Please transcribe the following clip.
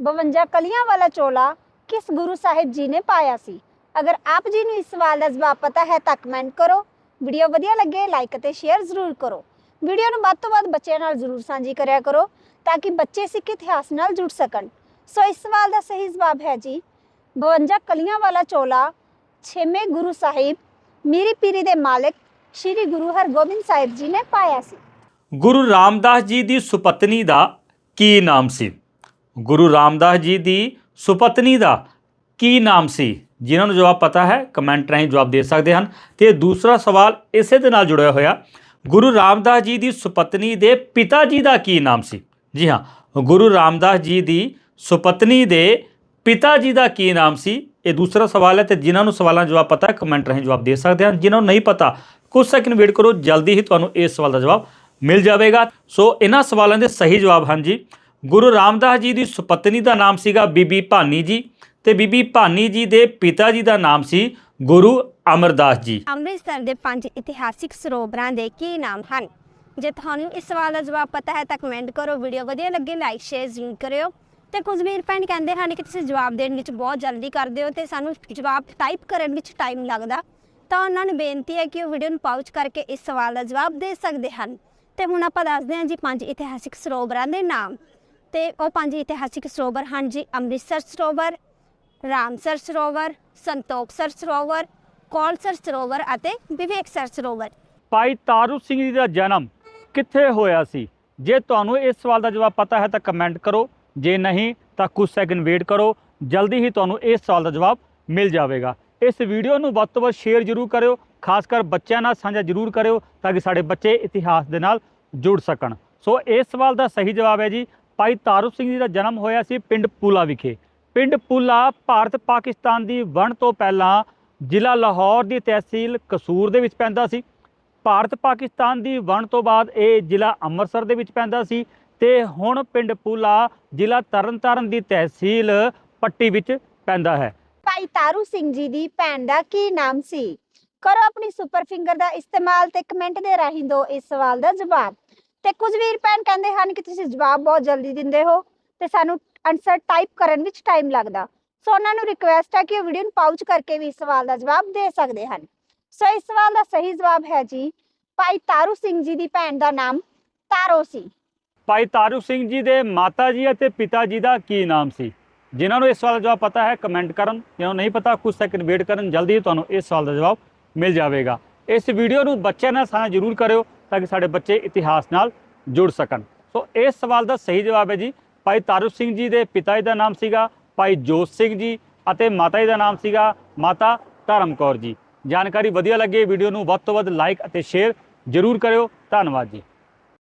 52 ਕਲੀਆਂ ਵਾਲਾ ਚੋਲਾ ਕਿਸ ਗੁਰੂ ਸਾਹਿਬ ਜੀ ਨੇ ਪਾਇਆ ਸੀ? ਅਗਰ ਆਪ ਜੀ ਨੂੰ ਇਸ ਸਵਾਲ ਦਾ ਜਵਾਬ ਪਤਾ ਹੈ ਤਾਂ ਕਮੈਂਟ ਕਰੋ। ਵੀਡੀਓ ਵਧੀਆ ਲੱਗੇ ਲਾਈਕ ਅਤੇ ਸ਼ੇਅਰ ਜ਼ਰੂਰ ਕਰੋ। ਵੀਡੀਓ ਨੂੰ ਵੱਧ ਤੋਂ ਵੱਧ ਬੱਚਿਆਂ ਨਾਲ ਜ਼ਰੂਰ ਸਾਂਝੀ ਕਰਿਆ ਕਰੋ ਤਾਂ ਕਿ ਬੱਚੇ ਸਿੱਖ ਇਤਿਹਾਸ ਨਾਲ ਜੁੜ ਸਕਣ। ਸੋ ਇਸ ਸਵਾਲ ਦਾ ਸਹੀ ਜਵਾਬ ਹੈ ਜੀ 52 ਕਲੀਆਂ ਵਾਲਾ ਚੋਲਾ, ਛੇਵੇਂ ਗੁਰੂ ਸਾਹਿਬ, ਮੀਰੀ ਪੀਰੀ ਦੇ ਮਾਲਕ ਸ੍ਰੀ ਗੁਰੂ ਹਰਗੋਬਿੰਦ ਸਾਹਿਬ ਜੀ ਨੇ ਪਾਇਆ ਸੀ। ਗੁਰੂ ਰਾਮਦਾਸ ਜੀ ਦੀ ਸੁਪਤਨੀ ਦਾ ਕੀ ਨਾਮ ਸੀ? ਗੁਰੂ ਰਾਮਦਾਸ ਜੀ ਦੀ ਸੁਪਤਨੀ ਦਾ ਕੀ ਨਾਮ ਸੀ, ਜਿਨ੍ਹਾਂ ਨੂੰ ਜਵਾਬ ਪਤਾ ਹੈ ਕਮੈਂਟ ਰਾਹੀਂ ਜਵਾਬ ਦੇ ਸਕਦੇ ਹਨ। ਤੇ ਦੂਸਰਾ ਸਵਾਲ ਇਸੇ ਦੇ ਨਾਲ ਜੁੜਿਆ ਹੋਇਆ, ਗੁਰੂ ਰਾਮਦਾਸ ਜੀ ਦੀ ਸੁਪਤਨੀ ਦੇ ਪਿਤਾ ਜੀ ਦਾ ਕੀ ਨਾਮ ਸੀ? ਜੀ ਹਾਂ, ਗੁਰੂ ਰਾਮਦਾਸ ਜੀ ਦੀ ਸੁਪਤਨੀ ਦੇ ਪਿਤਾ ਜੀ ਦਾ ਕੀ ਨਾਮ ਸੀ? ਇਹ ਦੂਸਰਾ ਸਵਾਲ ਹੈ ਤੇ ਜਿਨ੍ਹਾਂ ਨੂੰ ਸਵਾਲਾਂ ਦਾ ਜਵਾਬ ਪਤਾ ਕਮੈਂਟ ਰਾਹੀਂ ਜਵਾਬ ਦੇ ਸਕਦੇ ਹਨ। ਜਿਨ੍ਹਾਂ ਨੂੰ ਨਹੀਂ ਪਤਾ, ਕੁਝ ਸੈਕਿੰਡ ਵੇਟ ਕਰੋ, ਜਲਦੀ ਹੀ ਤੁਹਾਨੂੰ ਇਸ ਸਵਾਲ ਦਾ ਜਵਾਬ ਮਿਲ ਜਾਵੇਗਾ। ਸੋ ਇਹਨਾਂ ਸਵਾਲਾਂ ਦੇ ਸਹੀ ਜਵਾਬ ਹਨ ਜੀ। ਗੁਰੂ ਰਾਮਦਾਸ ਜੀ ਦੀ ਸੁਪਤਨੀ ਦਾ ਨਾਮ ਸੀਗਾ ਬੀਬੀ ਭਾਨੀ ਜੀ ਤੇ ਬੀਬੀ ਭਾਨੀ ਜੀ ਦੇ ਪਿਤਾ ਜੀ ਦਾ ਨਾਮ ਸੀ ਗੁਰੂ ਅਮਰਦਾਸ ਜੀ। ਅੰਮ੍ਰਿਤਸਰ ਦੇ ਪੰਜ ਇਤਿਹਾਸਿਕ ਸਰੋਵਰਾਂ ਦੇ ਕੀ ਨਾਮ ਹਨ? ਜੇ ਤੁਹਾਨੂੰ ਇਸ ਸਵਾਲ ਦਾ ਜਵਾਬ ਪਤਾ ਹੈ ਤਾਂ ਕਮੈਂਟ ਕਰੋ ਵੀਡੀਓ ਵਧੀਆ ਲੱਗੇ ਲਾਈਕ ਸ਼ੇਅਰ ਜ਼ਰੂਰ ਕਰਿਓ। ਤੇ ਕੁਝ ਵੀਰ ਭੈਣ ਕਹਿੰਦੇ ਹਨ ਕਿ ਤੁਸੀਂ ਜਵਾਬ ਦੇਣ ਵਿੱਚ ਬਹੁਤ ਜਲਦੀ ਕਰਦੇ ਹੋ ਤੇ ਸਾਨੂੰ ਜਵਾਬ ਟਾਈਪ ਕਰਨ ਵਿੱਚ ਟਾਈਮ ਲੱਗਦਾ। ਤਾਂ ਉਹਨਾਂ ਨੂੰ ਬੇਨਤੀ ਹੈ ਕਿ ਉਹ ਵੀਡੀਓ ਨੂੰ ਪਾਉਚ ਕਰਕੇ ਇਸ ਸਵਾਲ ਦਾ ਜਵਾਬ ਦੇ ਸਕਦੇ ਹਨ। ਤੇ ਹੁਣ ਆਪਾਂ ਦੱਸਦੇ ਹਾਂ ਜੀ ਪੰਜ ਇਤਿਹਾਸਿਕ ਸਰੋਵਰਾਂ ਦੇ ਨਾਮ। ਤੇ ਉਹ ਪੰਜ ਇਤਿਹਾਸਿਕ ਸਰੋਵਰ ਹਨ ਜੀ, ਅੰਮ੍ਰਿਤਸਰ ਸਰੋਵਰ, ਰਾਮਸਰ ਸਰੋਵਰ, ਸੰਤੋਖਸਰ ਸਰੋਵਰ, ਕੌਲਸਰ ਸਰੋਵਰ ਅਤੇ ਵਿਵੇਕਸਰ ਸਰੋਵਰ। ਭਾਈ ਤਾਰੂ ਸਿੰਘ ਜੀ ਦਾ ਜਨਮ ਕਿੱਥੇ ਹੋਇਆ ਸੀ? ਜੇ ਤੁਹਾਨੂੰ ਇਸ ਸਵਾਲ ਦਾ ਜਵਾਬ ਪਤਾ ਹੈ ਤਾਂ ਕਮੈਂਟ ਕਰੋ, ਜੇ ਨਹੀਂ ਤਾਂ ਕੁਝ ਸੈਕਿੰਡ ਵੇਟ ਕਰੋ, ਜਲਦੀ ਹੀ ਤੁਹਾਨੂੰ ਇਸ ਸਵਾਲ ਦਾ ਜਵਾਬ ਮਿਲ ਜਾਵੇਗਾ। ਇਸ ਵੀਡੀਓ ਨੂੰ ਵੱਧ ਤੋਂ ਵੱਧ ਸ਼ੇਅਰ ਜ਼ਰੂਰ ਕਰਿਓ, ਖਾਸ ਕਰ ਬੱਚਿਆਂ ਨਾਲ ਸਾਂਝਾ ਜ਼ਰੂਰ ਕਰਿਓ ਤਾਂ ਕਿ ਸਾਡੇ ਬੱਚੇ ਇਤਿਹਾਸ ਦੇ ਨਾਲ ਜੁੜ ਸਕਣ। ਸੋ ਇਸ ਸਵਾਲ ਦਾ ਸਹੀ ਜਵਾਬ ਹੈ ਜੀ ਭਾਈ ਤਾਰੂ ਸਿੰਘ ਜੀ ਦਾ ਜਨਮ ਹੋਇਆ ਸੀ ਪਿੰਡ ਪੂਲਾ ਵਿਖੇ। ਪਿੰਡ ਪੂਲਾ ਭਾਰਤ ਪਾਕਿਸਤਾਨ ਦੀ ਵੰਡ ਤੋਂ ਪਹਿਲਾਂ ਜ਼ਿਲ੍ਹਾ ਲਾਹੌਰ ਦੀ ਤਹਿਸੀਲ ਕਸੂਰ ਦੇ ਵਿੱਚ ਪੈਂਦਾ ਸੀ। ਭਾਰਤ ਪਾਕਿਸਤਾਨ ਦੀ ਵੰਡ ਤੋਂ ਬਾਅਦ ਇਹ ਜ਼ਿਲ੍ਹਾ ਅੰਮ੍ਰਿਤਸਰ ਦੇ ਵਿੱਚ ਪੈਂਦਾ ਸੀ ਤੇ ਹੁਣ ਪਿੰਡ ਪੂਲਾ ਜ਼ਿਲ੍ਹਾ ਤਰਨਤਾਰਨ ਦੀ ਤਹਿਸੀਲ ਪੱਟੀ ਵਿੱਚ ਪੈਂਦਾ ਹੈ। ਭਾਈ ਤਾਰੂ ਸਿੰਘ ਜੀ ਦੀ ਭੈਣ ਦਾ ਕੀ ਨਾਮ ਸੀ? ਕਰੋ ਆਪਣੀ ਸੁਪਰ ਫਿੰਗਰ ਦਾ ਇਸਤੇਮਾਲ ਤੇ ਕਮੈਂਟ ਦੇ ਰਾਹੀਂ ਦਿਓ ਇਸ ਸਵਾਲ ਦਾ ਜਵਾਬ। ਤੇ ਕੁਝ ਵੀਰ ਭੈਣ ਕਹਿੰਦੇ ਹਨ ਕਿ ਤੁਸੀਂ ਜਵਾਬ ਬਹੁਤ ਜਲਦੀ ਦਿੰਦੇ ਹੋ ਤੇ ਸਾਨੂੰ ਆਨਸਰ ਟਾਈਪ ਕਰਨ ਵਿੱਚ ਟਾਈਮ ਲੱਗਦਾ। ਸੋ ਉਹਨਾਂ ਨੂੰ ਰਿਕੁਐਸਟ ਹੈ ਕਿ ਉਹ ਵੀਡੀਓ ਨੂੰ ਪਾਉਚ ਕਰਕੇ ਵੀ ਇਸ ਸਵਾਲ ਦਾ ਜਵਾਬ ਦੇ ਸਕਦੇ ਹਨ। ਸੋ ਇਸ ਸਵਾਲ ਦਾ ਸਹੀ ਜਵਾਬ ਹੈ ਜੀ, ਭਾਈ ਤਾਰੂ ਸਿੰਘ ਜੀ ਦੀ ਭੈਣ ਦਾ ਨਾਮ ਤਾਰੋ ਸੀ। ਭਾਈ ਤਾਰੂ ਸਿੰਘ ਜੀ ਦੇ ਮਾਤਾ ਜੀ ਅਤੇ ਪਿਤਾ ਜੀ ਦਾ ਕੀ ਨਾਮ ਸੀ? ਜਿਨ੍ਹਾਂ ਨੂੰ ਇਸ ਸਵਾਲ ਦਾ ਜਵਾਬ ਪਤਾ ਹੈ ਕਮੈਂਟ ਕਰਨ। ਜਿਨ੍ਹਾਂ ਨੂੰ ਨਹੀਂ ਪਤਾ, ਕੁਝ ਸੈਕਿੰਡ ਵੇਟ ਕਰਨ। ਜਲਦੀ ਤੁਹਾਨੂੰ ਇਸ ਸਵਾਲ ਦਾ ਜਵਾਬ ਮਿਲ ਜਾਵੇਗਾ। ਇਸ ਵੀਡੀਓ ਨੂੰ ਬੱਚਿਆਂ ਨਾਲ ਸਾਂਝਾ ਜ਼ਰੂਰ ਕਰਿਓ। ਤਾਂ ਕਿ ਸਾਡੇ ਬੱਚੇ ਇਤਿਹਾਸ ਨਾਲ ਜੁੜ ਸਕਣ। ਸੋ ਇਸ ਸਵਾਲ ਦਾ ਸਹੀ ਜਵਾਬ ਹੈ ਜੀ, ਭਾਈ ਤਾਰੂ ਸਿੰਘ ਜੀ ਦੇ ਪਿਤਾ ਜੀ ਦਾ ਨਾਮ ਸੀਗਾ, ਭਾਈ ਜੋਤ ਸਿੰਘ ਜੀ ਅਤੇ ਮਾਤਾ ਜੀ ਦਾ ਨਾਮ ਸੀਗਾ ਮਾਤਾ ਧਰਮ ਕੌਰ ਜੀ। ਜਾਣਕਾਰੀ ਵਧੀਆ ਲੱਗੇ ਵੀਡੀਓ ਨੂੰ ਵੱਧ ਤੋਂ ਵੱਧ ਲਾਈਕ ਅਤੇ ਸ਼ੇਅਰ ਜ਼ਰੂਰ ਕਰਿਓ। ਧੰਨਵਾਦ ਜੀ।